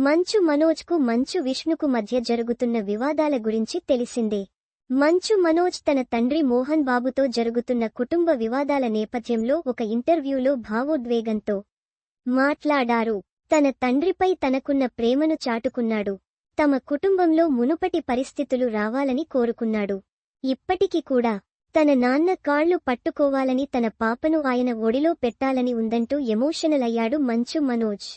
మంచు మనోజ్కు మంచు విష్ణుకు మధ్య జరుగుతున్న వివాదాల గురించి తెలిసిందే. మంచు మనోజ్ తన తండ్రి మోహన్ బాబుతో జరుగుతున్న కుటుంబ వివాదాల నేపథ్యంలో ఒక ఇంటర్వ్యూలో భావోద్వేగంతో మాట్లాడారు. తన తండ్రిపై తనకున్న ప్రేమను చాటుకున్నాడు. తమ కుటుంబంలో మునుపటి పరిస్థితులు రావాలని కోరుకున్నాడు. ఇప్పటికి కూడా తన నాన్న కాళ్ళు పట్టుకోవాలని తన పాపను ఆయన ఒడిలో పెట్టాలని ఉందంటూ ఎమోషనల్ అయ్యాడు మంచు మనోజ్.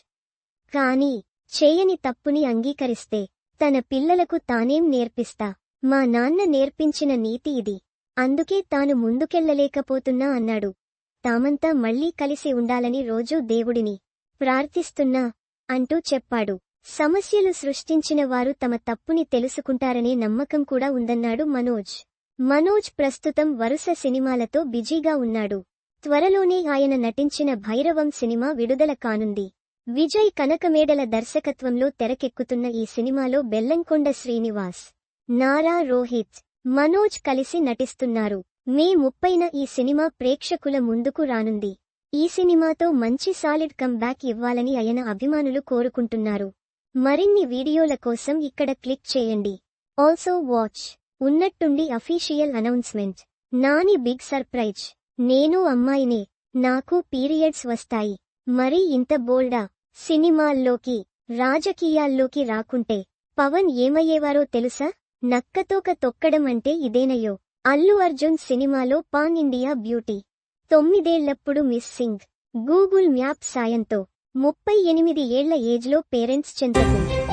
కాని చేయని తప్పుని అంగీకరిస్తే తన పిల్లలకు తానేం నేర్పిస్తా? మా నాన్న నేర్పించిన నీతి ఇది. అందుకే తాను ముందుకెళ్ళలేకపోతున్నా అన్నాడు. తామంతా మళ్ళీ కలిసి ఉండాలని రోజూ దేవుడిని ప్రార్థిస్తున్నా అంటూ చెప్పాడు. సమస్యలు సృష్టించిన వారు తమ తప్పుని తెలుసుకుంటారనే నమ్మకం కూడా ఉందన్నాడు మనోజ్. మనోజ్ ప్రస్తుతం వరుస సినిమాలతో బిజీగా ఉన్నాడు. త్వరలోనే ఆయన నటించిన భైరవం సినిమా విడుదల కానుంది. విజయ్ కనకమేడల దర్శకత్వంలో తెరకెక్కుతున్న ఈ సినిమాలో బెల్లంకొండ శ్రీనివాస్ నారా రోహిత్ మనోజ్ కలిసి నటిస్తున్నారు. మే ముప్పైన ఈ సినిమా ప్రేక్షకుల ముందుకు రానుంది. ఈ సినిమాతో మంచి సాలిడ్ కమ్బ్యాక్ ఇవ్వాలని ఆయన అభిమానులు కోరుకుంటున్నారు. మరిన్ని వీడియోల కోసం ఇక్కడ క్లిక్ చేయండి. Also watch. ఉన్నట్టుండి official announcement. Nani big surprise. నేను అమ్మాయినే. నాకు పీరియడ్స్ వస్తాయి. మరి ఇంత బోల్డా సినిమాల్లోకి రాజకీయాల్లోకి రాకుంటే పవన్ ఏమయ్యేవారో తెలుసా? నక్కతోక తొక్కడం అంటే ఇదేనయ్యో. అల్లు అర్జున్ సినిమాలో పాన్ ఇండియా బ్యూటీ. తొమ్మిదేళ్ళప్పుడు మిస్సింగ్ గూగుల్ మ్యాప్ సాయంతో ముప్పై ఎనిమిది ఏళ్ళ ఏజ్లో పేరెంట్స్ చెంతకు.